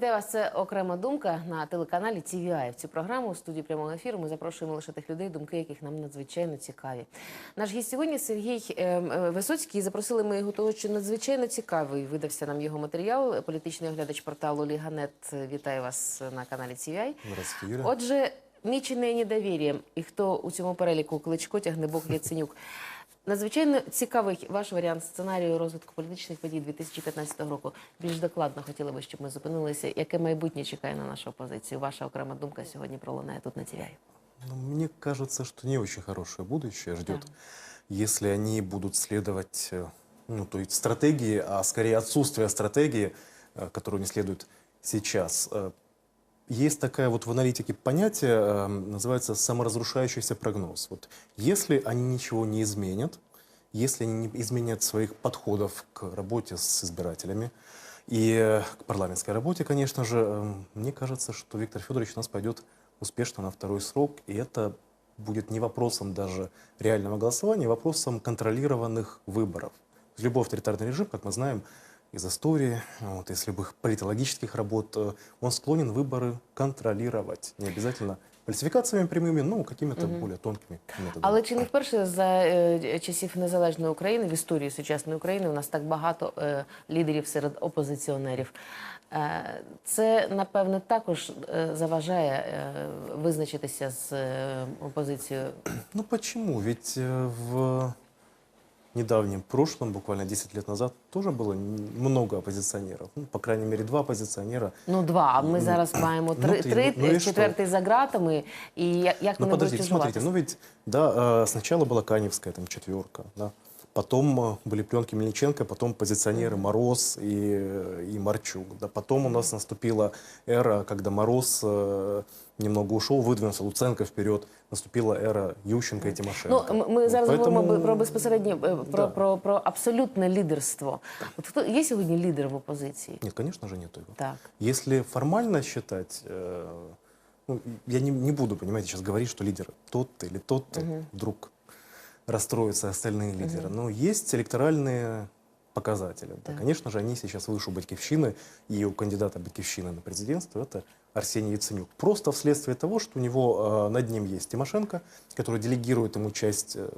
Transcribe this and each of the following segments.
Вітаю вас. Це окрема думка на телеканалі TVI. В цю програму у студії прямого ефіру ми запрошуємо лише тих людей, думки яких нам надзвичайно цікаві. Наш гість сьогодні Сергій е, е, Висоцький. Запросили ми його того, що надзвичайно цікавий. Видався нам його матеріал. Політичний оглядач порталу Ліганет. Вітаю вас на каналі TVI. Здравствуйте, Юля. Отже, мічене недовір'ям. І хто у цьому переліку Кличко тягне Бог Яценюк. Надзвичайно цікавий ваш варіант сценарію розвитку політичних подій 2015 року. Більш докладно хотіли би, щоб ми зупинилися. Яке майбутнє чекає на нашу опозицію? Ваша окрема думка сьогодні пролунає тут на TVI. Ну, мне кажется, что не очень хорошее будущее ждет, если они будут следовать, э, ну, то есть стратегии, а скорее отсутствие стратегии, э, которую они следуют сейчас. Есть такая вот в аналитике понятие, э, называется саморазрушающийся прогноз. Вот если они ничего не изменят, если они не изменят своих подходов к работе с избирателями и э, к парламентской работе, конечно же, э, мне кажется, что Виктор Федорович у нас пойдет успешно на второй срок, и это будет не вопросом даже реального голосования, а вопросом контролированных выборов. Любой авторитарный режим, как мы знаем из истории, вот, из любых политологических работ, э, он склонен выборы контролировать. Не обязательно фальсификациями прямыми, но какими-то более тонкими методами. Але чи не вперше за е, часів незалежної України в історії сучасної України у нас так багато е, лідерів серед опозиціонерів? Е, це напевне також е, заважає е, визначитися з е, опозицією. Ну почему? Ведь э, в недавнем прошлом, буквально 10 лет назад, тоже было н- много оппозиционеров. Ну, по крайней мере, два оппозиционера. Ну, два. А ми Ну, зараз маємо ну, три, ти- три ну, і що? четвертий за ґратами. І я- як Ну, вони будуть подождите, смотрите, тяжуватися? ну ведь, да, э, сначала была Каневская там четверка, да, потом э, были пленки Мельниченко, потом позиционеры Мороз и, э, и Марчук, да, потом у нас наступила эра, когда Мороз э, немного ушел, выдвинулся Луценко вперед, наступила эра Ющенко и Тимошенко. Ну, м- ми зараз Вот говоримо поэтому- б- про безпосереднє е, про, Да. про, про абсолютне лідерство. От хто є сьогодні лідер в опозиції? Нет, конечно же нет его. Так. Если формально считать, э, ну, я не, не буду, понимаете, сейчас говорить, что лидер тот или тот вдруг расстроятся остальные лидеры. Но есть электоральные показатели. Да, Да. конечно же, они сейчас выше у Батькивщины, и у кандидата Батькивщины на президентство это Арсений Яценюк. Просто вследствие того, что у него э, над ним есть Тимошенко, который делегирует ему часть э,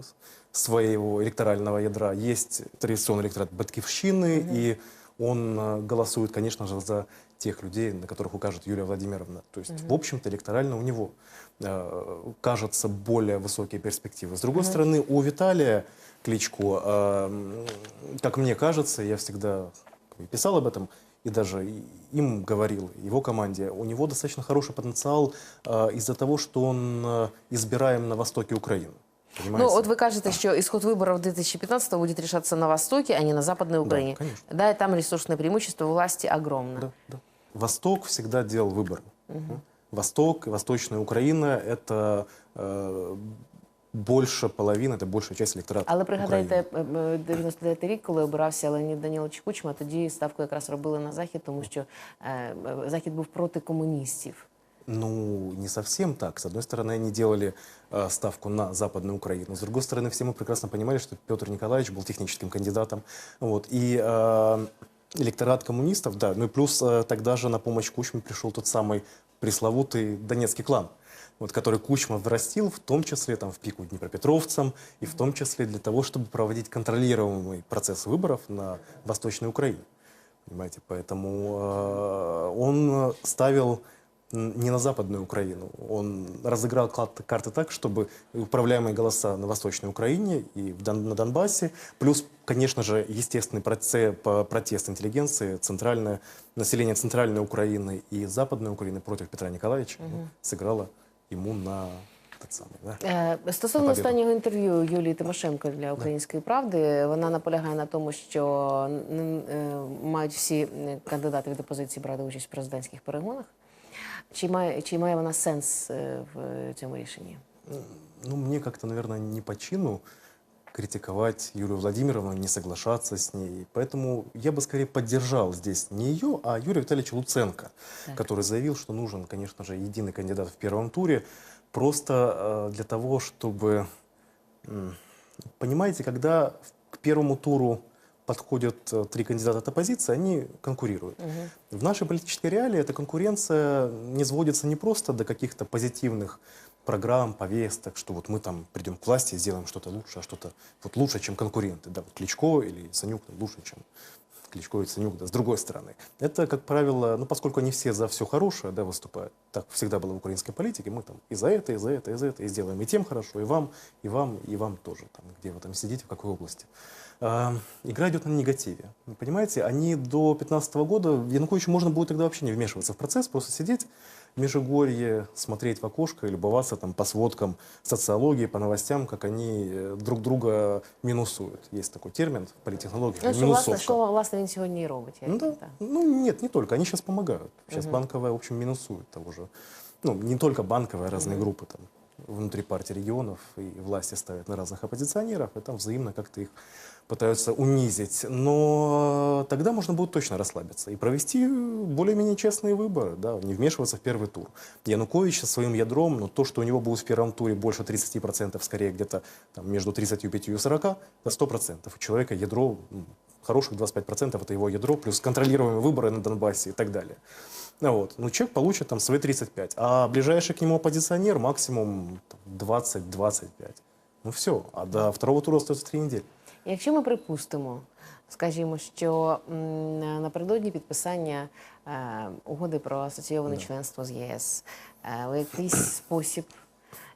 своего электорального ядра, есть традиционный электорат Батькивщины, и он э, голосует, конечно же, за тех людей, на которых укажет Юлия Владимировна. То есть, в общем-то, электорально у него э, кажется более высокие перспективы. С другой стороны, у Виталия Кличко, э, как мне кажется, я всегда писал об этом, и даже им говорил, его команде, у него достаточно хороший потенциал э, из-за того, что он э, избираем на востоке Украины. Ну, Понимаете? от ви кажете, що исход выборов 2015 будет решаться на Востоке, а не на Западной Украине. конечно. Да, и там ресурсное преимущество власти огромно. Да, да. Восток всегда делал выбор. Восток и Восточная Украина – это э, больше половины, это большая часть электората Але України. пригадайте е, е, 99 рік, коли обирався Леонід Данілович Кучма, тоді ставку якраз робили на захід, тому що е, е, захід був проти комуністів. Ну, не совсем так. С одной стороны, они делали э, ставку на Западную Украину. С другой стороны, все мы прекрасно понимали, что Петр Николаевич был техническим кандидатом. Вот. И э, электорат коммунистов, да, ну и плюс э, тогда же на помощь Кучме пришел тот самый пресловутый донецкий клан, вот, который Кучма врастил, в том числе там, в пику Днепропетровцам, и в том числе для того, чтобы проводить контролируемый процесс выборов на Восточной Украине. Понимаете, поэтому э, он ставил не на Западную Украину. Он разыграл клад- карты так, чтобы управляемые голоса на Восточной Украине и в Дон- на Донбассе, плюс, конечно же, естественный проце- по- протест интеллигенции, центральное, население Центральной Украины и Западной Украины против Петра Николаевича ну, сыграло ему на тот самый, да. Е, Стосовно На побіду. останнього інтерв'ю Юлії Тимошенко для Української правди, вона наполягає на тому, що н- е, мають всі е, кандидати від опозиції брати участь в президентських перегонах. Чи має, чи має вона сенс е, в цьому рішенні? Ну, мне как-то, наверное, не по чину критиковать Юлию Владимировну, не соглашаться с ней. Поэтому я бы скорее поддержал здесь не ее, а Юрия Витальевича Луценко, Так. который заявил, что нужен, конечно же, единый кандидат в первом туре, просто э, для того, чтобы... м, Понимаете, когда в- к первому туру подходят э, три кандидата от оппозиции, они конкурируют. В нашей политической реалии эта конкуренция не сводится не просто до каких-то позитивных программ, повесток, что вот мы там придем к власти и сделаем что-то лучше, а что-то вот лучше, чем конкуренты. Да, вот Кличко или Санюк лучше, чем Кличко и Ценюк, да, с другой стороны. Это, как правило, ну, поскольку они все за все хорошее, да, выступают, так всегда было в украинской политике, мы там и за это, и за это, и за это, и сделаем и тем хорошо, и вам, и вам, и вам тоже, там, где вы там сидите, в какой области. А, игра идет на негативе. Понимаете, они до 15 года, Януковичу можно будет тогда вообще не вмешиваться в процесс, просто сидеть в Межигорье, смотреть в окошко и любоваться там по сводкам социологии, по новостям, как они э, друг друга минусуют. Есть такой термин в политтехнологии, Ну, що, власне, минусовка. що власне він сьогодні і робить. я Ну, да. так. ну нет, не только. Они сейчас помогают. Сейчас банковая, в общем, минусует того же. Ну, не только банковая, разные группы там внутри партии регионов и власти ставят на разных оппозиционеров, и там взаимно как-то их пытаются унизить. Но тогда можно будет точно расслабиться и провести более-менее честные выборы, да, не вмешиваться в первый тур. Янукович со своим ядром, ну, то, что у него будет в первом туре больше 30%, скорее где-то там, между 35 и 40, это 100%. У человека ядро ну, хороших 25% это его ядро, плюс контролируемые выборы на Донбассе и так далее. Ну, вот. ну, человек получит там свои 35, а ближайший к нему оппозиционер максимум там, 20-25. Ну все, а до второго тура остается три недели. Якщо ми припустимо, скажімо, що напередодні підписання е, угоди про асоційоване членство з ЄС е, у якийсь спосіб,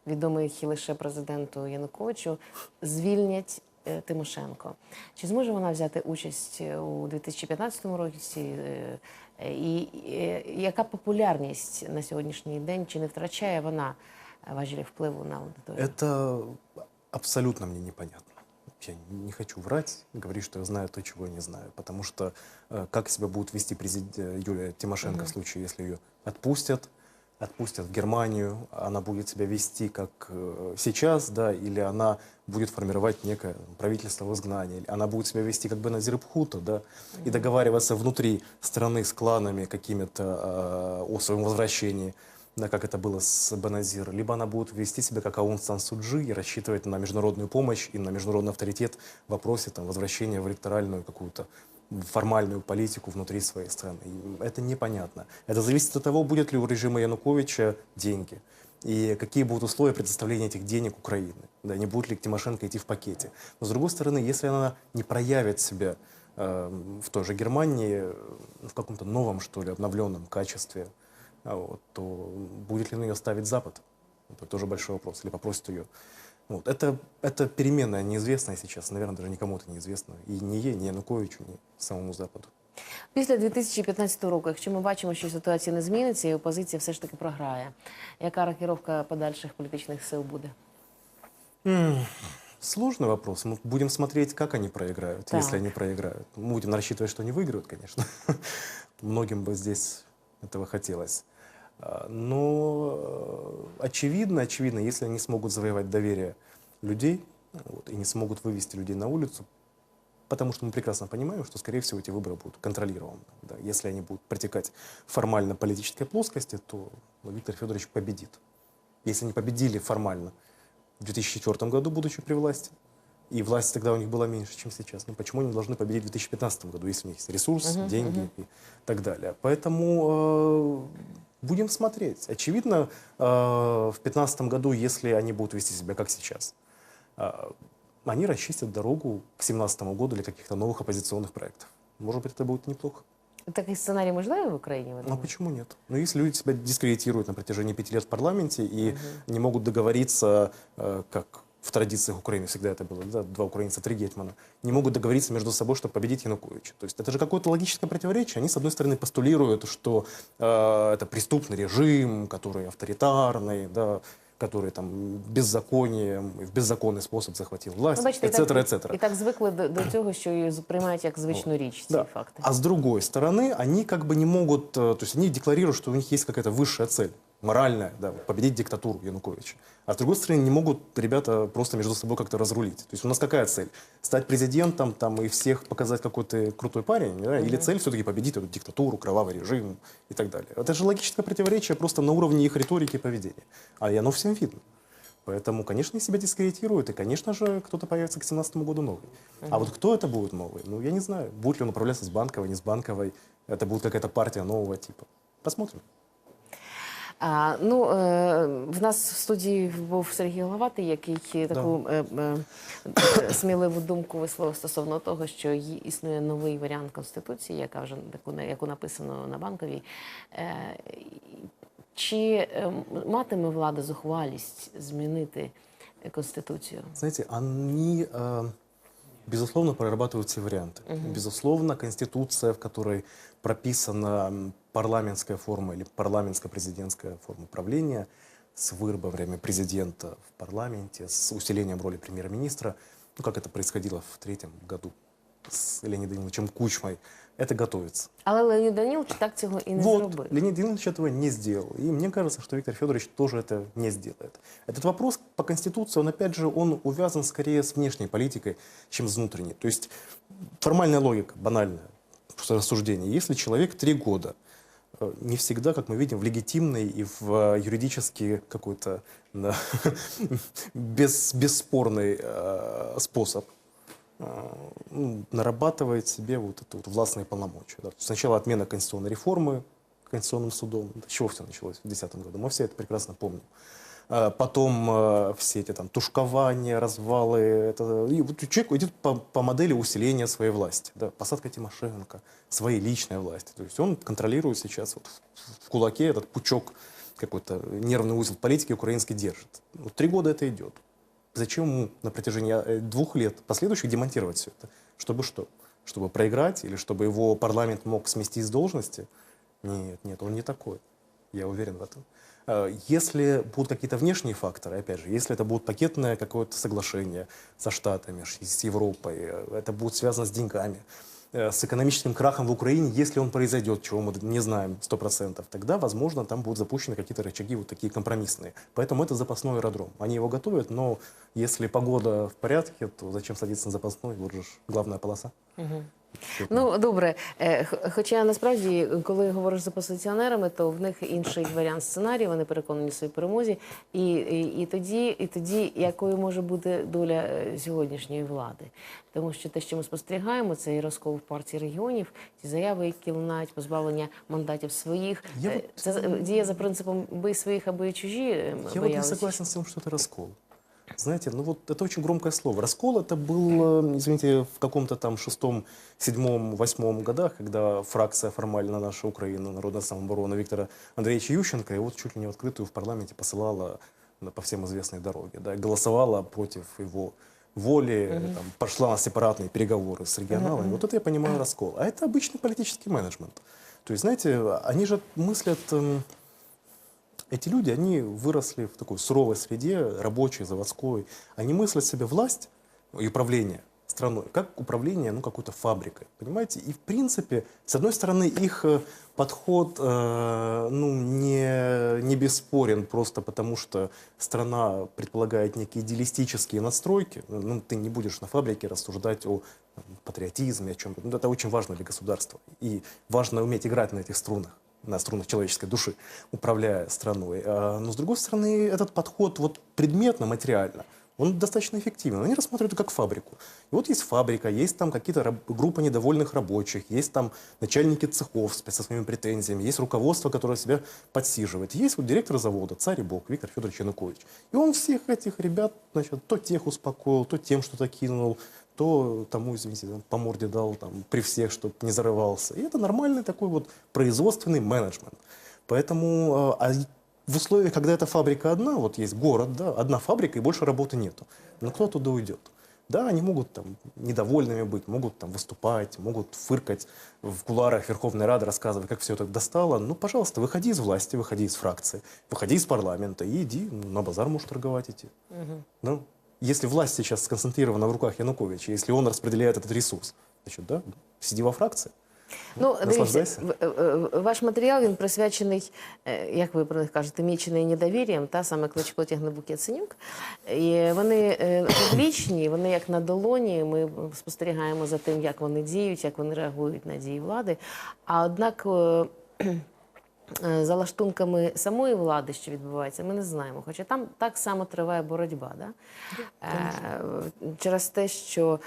відомий лише президенту Януковичу, звільнять е, Тимошенко. Чи зможе вона взяти участь у 2015 році? Е, е, І е, яка популярність на сьогоднішній день? Чи не втрачає вона е, важелі впливу на аудиторію? Это абсолютно мне непонятно. Я не хочу врать, говорить, что я знаю то, чего я не знаю. Потому что э, как себя будет вести президент Юлия Тимошенко в случае, если ее отпустят, отпустят в Германию, она будет себя вести как э, сейчас, да, или она будет формировать некое правительство в изгнании, или она будет себя вести как бы на Зирбхута, да, и договариваться внутри страны с кланами какими-то э, о своем возвращении как это было с Беназир, либо она будет вести себя как Аун Сан Суджи и рассчитывать на международную помощь и на международный авторитет в вопросе там, возвращения в электоральную какую-то формальную политику внутри своей страны. И это непонятно. Это зависит от того, будет ли у режима Януковича деньги. И какие будут условия предоставления этих денег Украины. Да, не будет ли Тимошенко идти в пакете. Но с другой стороны, если она не проявит себя э, в той же Германии э, в каком-то новом, что ли, обновленном качестве, вот, то будет ли на нее ставить Запад? Это тоже большой вопрос. Или попросит ее. Вот. Это, это переменная, неизвестная сейчас. Наверное, даже никому это неизвестно. И ни ей, ни Януковичу, ни самому Западу. Після 2015 року, якщо ми бачимо, що ситуація не зміниться і опозиція все ж таки програє, яка рокіровка подальших політичних сил буде? Сложный вопрос. Мы будем смотреть, как они проиграют, Так. если они проиграют. Мы будем рассчитывать, что они выиграют, конечно. Многим бы здесь этого хотелось. А, Но э, очевидно, очевидно, если они смогут завоевать доверие людей вот, и не смогут вывести людей на улицу, потому что мы прекрасно понимаем, что, скорее всего, эти выборы будут контролированы. да. Если они будут протекать формально политической плоскости, то ну, Виктор Федорович победит. Если они победили формально в 2004 году, будучи при власти, и власть тогда у них была меньше, чем сейчас. Ну почему они должны победить в 2015 году, если у них есть ресурс, деньги и так далее? Поэтому э, будем смотреть. Очевидно, э, в 2015 году, если они будут вести себя как сейчас, э, они расчистят дорогу к 2017 году для каких-то новых оппозиционных проектов. Может быть, это будет неплохо. Такий сценарій можливий в Україні? ви Ну а думаєте? почему нет? Ну, если люди себя дискредитируют на протяжении пяти лет в парламенте и не могут договориться, э, как в традициях Украины всегда это было, да, два украинца, три гетмана, не могут договориться между собой, чтобы победить Януковича. То есть это же какое-то логическое противоречие. Они, с одной стороны, постулируют, что э, это преступный режим, который авторитарный, да, который там беззаконием, в беззаконный способ захватил власть, Ну, бачите, і etc., так, etc. і так звикли до, до цього, що її приймають як звичну річ ці Да. факти. А с другой стороны, они как бы не могут, э, то есть они декларируют, что у них есть какая-то высшая цель, моральная, да, победить диктатуру Януковича. А с другой стороны, не могут ребята просто между собой как-то разрулить. То есть у нас какая цель? Стать президентом там и всех показать какой ты крутой парень? да? Или цель все-таки победить эту диктатуру, кровавый режим и так далее? Это же логическое противоречие просто на уровне их риторики и поведения. А и оно всем видно. Поэтому, конечно, себя дискредитируют, и, конечно же, кто-то появится к 2017 году новый. А вот кто это будет новый? Ну, я не знаю. Будет ли он управляться с банковой, не с банковой. Это будет какая-то партия нового типа. Посмотрим. А, ну, е, в нас в студії був Сергій Головатий, який таку е, е, сміливу думку висловив стосовно того, що існує новий варіант конституції, яка вже таку яку написано на банковій. Е, чи е, матиме влада зухвалість змінити конституцію? Знаете, они, э, безусловно, прорабатывают все варианты. Безусловно, Конституция, в которой прописана парламентская форма или парламентско-президентская форма правления с время президента в парламенте, с усилением роли премьер-министра, ну, как это происходило в третьем году с Леонидом Ильичем Кучмой, это готовится. Але Леонід Данілович так цього і не вот, зробив. Леонид Ильич этого не сделал. И мне кажется, что Виктор Федорович тоже это не сделает. Этот вопрос по Конституции, он опять же, он увязан скорее с внешней политикой, чем с внутренней. То есть формальная логика, банальная просто рассуждение. Если человек три года э, не всегда, как мы видим, в легитимный и в э, юридически какой-то да, без, бесспорный э, способ э, ну, нарабатывает себе вот это вот властные полномочия. да. Сначала отмена конституционной реформы Конституционным судом. С чего все началось в 2010 году? Мы все это прекрасно помним. А Потом э, все эти там тушкования, развалы. Это, и вот человек идет по, по модели усиления своей власти. Да, посадка Тимошенко, своей личной власти. То есть он контролирует сейчас вот в кулаке этот пучок какой-то нервный узел политики украинский держит. Вот три года это идет. Зачем на протяжении э, двух лет последующих демонтировать все это? Чтобы что? Чтобы проиграть или чтобы его парламент мог сместить с должности? Нет, нет, он не такой. Я уверен в этом. Э, Если будут какие-то внешние факторы, опять же, если это будет пакетное какое-то соглашение со Штатами, с Европой, э, это будет связано с деньгами, с экономическим крахом в Украине, если он произойдет, чего мы не знаем 100%, тогда, возможно, там будут запущены какие-то рычаги вот такие компромиссные. Поэтому это запасной аэродром. Они его готовят, но если погода в порядке, то зачем садиться на запасной? Вот же главная полоса. Ну добре, Е, хоча насправді, коли говориш з опозиціонерами, то в них інший варіант сценарію, вони переконані в своїй перемозі. І, і, і тоді, і тоді, якою може бути доля е, сьогоднішньої влади, тому що те, що ми спостерігаємо, це і розкол в партії регіонів, ті заяви, які лунають, позбавлення мандатів своїх. Я Е, от- Це з- діє за принципом бий своїх, аби чужі Я не согласен с тем, что это раскол. Знаете, ну вот это очень громкое слово. Раскол это был, э, извините, в каком-то там шестом, седьмом, восьмом годах, когда фракция формально наша Украина, Народная самооборона Виктора Андреевича Ющенко, и вот чуть ли не в открытую в парламенте посылала по всем известной дороге, да, голосовала против его воли, там, пошла на сепаратные переговоры с регионалами. Вот это я понимаю раскол. А это обычный политический менеджмент. То есть, знаете, они же мыслят... эм, эти люди, они выросли в такой суровой среде, рабочей, заводской. Они мыслят себе власть и управление страной как управление ну, какой-то фабрикой, понимаете? И, в принципе, с одной стороны, их э, подход э, ну, не, не бесспорен просто потому, что страна предполагает некие идеалистические настройки. Ну, ты не будешь на фабрике рассуждать о там, патриотизме, о чем-то. Ну, это очень важно для государства. И важно уметь играть на этих струнах на струнах человеческой души, управляя страной. А, Но, с другой стороны, этот подход вот предметно, материально, он достаточно эффективен. Они рассматривают это как фабрику. И вот есть фабрика, есть там какие-то группы недовольных рабочих, есть там начальники цехов со своими претензиями, есть руководство, которое себя подсиживает. Есть вот директор завода, царь и бог, Виктор Федорович Янукович. И он всех этих ребят, значит, то тех успокоил, то тем что-то кинул, то тому, извините, там, по морде дал там, при всех, чтобы не зарывался. И это нормальный такой вот производственный менеджмент. Поэтому э, а в условиях, когда эта фабрика одна, вот есть город, да, одна фабрика и больше работы нету. Но кто туда уйдет? Да, они могут там недовольными быть, могут там выступать, могут фыркать в куларах Верховной Рады, рассказывать, как все это достало. Ну, пожалуйста, выходи из власти, выходи из фракции, выходи из парламента и иди ну, на базар, можешь торговать идти. Ну, если власть сейчас сконцентрирована в руках Януковича, если он распределяет этот ресурс, значит, да, сиди во фракции. Ну, дивіться, е, е, ваш матеріал він присвячений, е, як ви про них кажете, мічений недовір'ям, та саме Кличко тягне букет Синюк. І вони е, публічні, вони як на долоні. Ми спостерігаємо за тим, як вони діють, як вони реагують на дії влади. А однак. Е, за лаштунками самої влади, що відбувається, ми не знаємо. Хоча там так само триває боротьба. Да? Е, через те, що,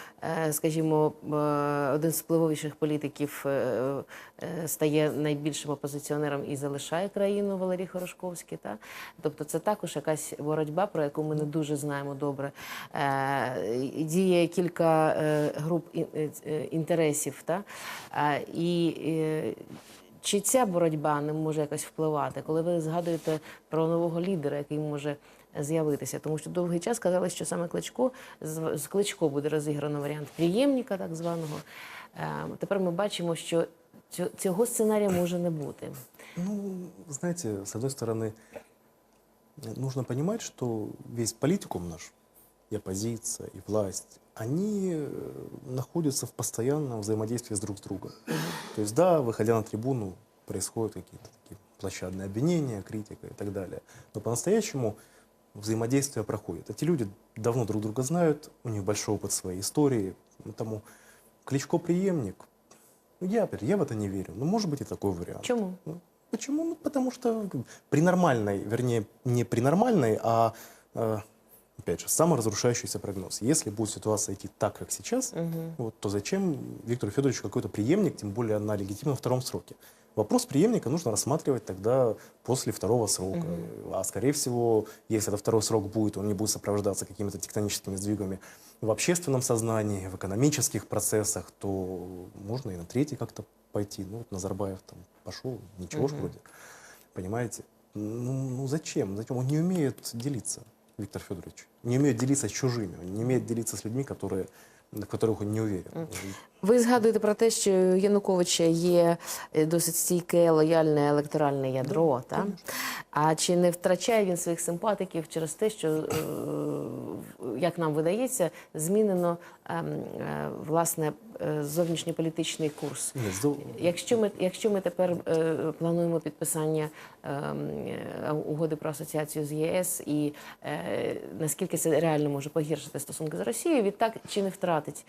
е, скажімо, один з впливовіших політиків стає найбільшим опозиціонером і залишає країну Валерій Хорошковський. Та? Тобто це також якась боротьба, про яку ми не дуже знаємо добре. Діє кілька груп ін- інтересів. Та? І чи ця боротьба не може якось впливати, коли ви згадуєте про нового лідера, який може з'явитися? Тому що довгий час казали, що саме Кличко з, з Кличко буде розіграно варіант приємника, так званого. Е, Тепер ми бачимо, що цього сценарія може не бути. Ну, знаете, с одной стороны, нужно понимать, что весь политикум наш, и оппозиция, и власть, они э, находятся в постоянном взаимодействии с друг с другом. То есть, да, выходя на трибуну, происходят какие-то такие площадные обвинения, критика и так далее. Но по-настоящему взаимодействие проходит. Эти люди давно друг друга знают, у них большой опыт своей истории, поэтому Кличко преемник. Ну, я, опять, я в это не верю. Но может быть и такой вариант. Чому? Ну, Почему? Ну, потому что при нормальной, вернее, не при нормальной, а, э, опять же, саморазрушающийся прогноз. Если будет ситуация идти так, как сейчас, вот, то зачем Виктору Федоровичу какой-то преемник, тем более на легитимном втором сроке? Вопрос преемника нужно рассматривать тогда после второго срока. А скорее всего, если это второй срок будет, он не будет сопровождаться какими-то тектоническими сдвигами в общественном сознании, в экономических процессах, то можно и на третий как-то пойти. Ну, вот Назарбаев там пошел, ничего ж вроде. Понимаете? Ну, ну зачем? Зачем? Он не умеет делиться, Виктор Федорович. Не умеет делиться с чужими, не умеет делиться с людьми, которые, в которых он не уверен. Ви згадуєте про те, що Януковича є е, досить стійке лояльне електоральне ядро. та? А чи не втрачає він своїх симпатиків через те, що, е, як нам видається, змінено ем, е, власне зовнішньополітичний курс? Якщо ми, якщо ми тепер плануємо підписання ем, угоди про асоціацію з ЄС, і наскільки це реально може погіршити стосунки з Росією, відтак чи не втратить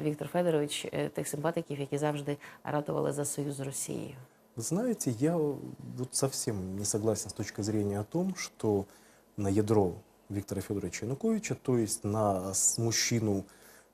Віктор Федорович е, тих симпатиків, які завжди ратували за союз з Росією? Вы знаете, я вот совсем не согласен с точки зрения о том, что на ядро Виктора Федоровича Януковича, то есть на с- мужчину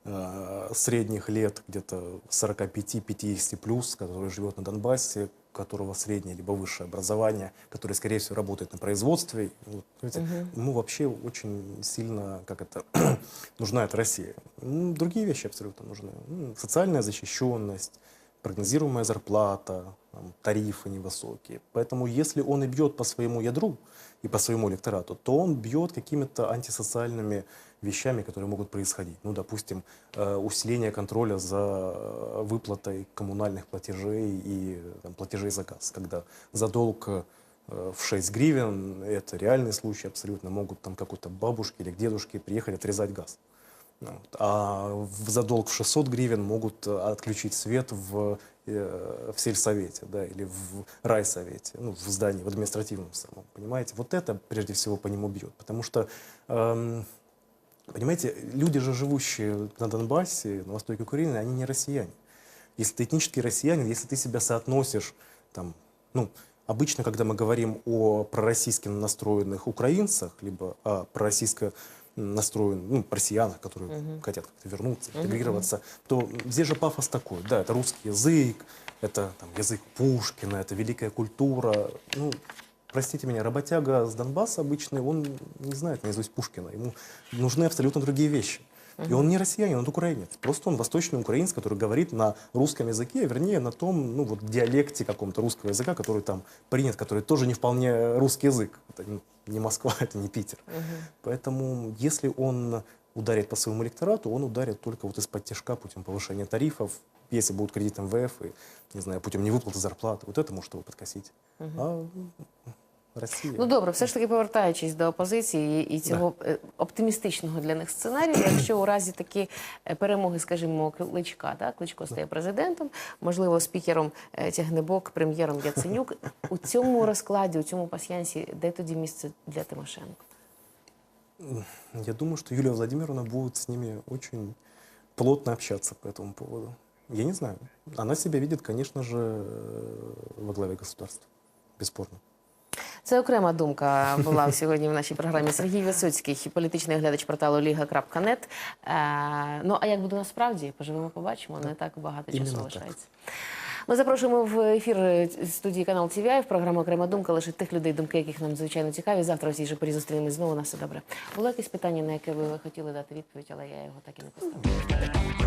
э, средних лет, где-то 45-50 плюс, который живет на Донбассе, у которого среднее либо высшее образование, который, скорее всего, работает на производстве. Вот, понимаете, Ему вообще очень сильно, как это, нужна эта Россия. М, Другие вещи абсолютно нужны. М, Социальная защищенность, прогнозируемая зарплата, там, тарифы невысокие. Поэтому если он и бьет по своему ядру и по своему электорату, то он бьет какими-то антисоциальными вещами, которые могут происходить. Ну, допустим, э, усиление контроля за э, выплатой коммунальных платежей и там, платежей за газ, когда за долг э, в 6 гривен, это реальный случай абсолютно, могут там какой-то бабушке или к дедушке приехать отрезать газ. А за долг в 600 гривен могут отключить свет в, в сельсовете да, или в райсовете, ну, в здании, в административном самом. Понимаете? Вот это прежде всего по нему бьет. Потому что, эм, понимаете, люди же, живущие на Донбассе, на востоке Украины, они не россияне. Если ты этнический россиянин, если ты себя соотносишь, там, ну, обычно, когда мы говорим о пророссийски настроенных украинцах, либо о пророссийско настроенных, ну, россиянах, которые хотят как-то вернуться, интегрироваться, то здесь же пафос такой, да, это русский язык, это там, язык Пушкина, это великая культура, ну, простите меня, работяга с Донбасса обычный, он не знает наизусть Пушкина, ему нужны абсолютно другие вещи. И он не россиянин, он украинец. Просто он восточный украинец, который говорит на русском языке, вернее, на том, ну, вот, диалекте каком-то русского языка, который там принят, который тоже не вполне русский язык. Это не- не Москва, это не Питер. Поэтому, если он ударит по своему электорату, он ударит только вот из-под тяжка путем повышения тарифов, если будут кредит МВФ, и, не знаю, путем невыплаты зарплаты. Вот это может его подкосить. А Россия... Ну добре, все ж таки повертаючись до опозиції і цього е, оптимістичного для них сценарію, якщо у разі такі е, перемоги, скажімо, Кличка, так, Кличко стає президентом, можливо, спікером е, Тягнебок, прем'єром Яценюк. У цьому розкладі, у цьому пасьянсі, де тоді місце для Тимошенко? Я думаю, что Юлия Владимировна будет с ними очень плотно общаться по этому поводу. Я не знаю. Она себя видит, конечно же, э, во главе государства. бесспорно. Це окрема думка була сьогодні в нашій програмі. Сергій Висоцький, політичний оглядач порталу Ліга.нет. Е, ну а як буде насправді, поживемо, побачимо. Не так багато часу лишається. Ми запрошуємо в ефір студії канал TVI в програму Окрема думка лише тих людей, думки яких нам звичайно цікаві. Завтра в цій же порі зустрінемось знову. На все добре. Було якесь питання, на яке ви хотіли дати відповідь, але я його так і не поставила.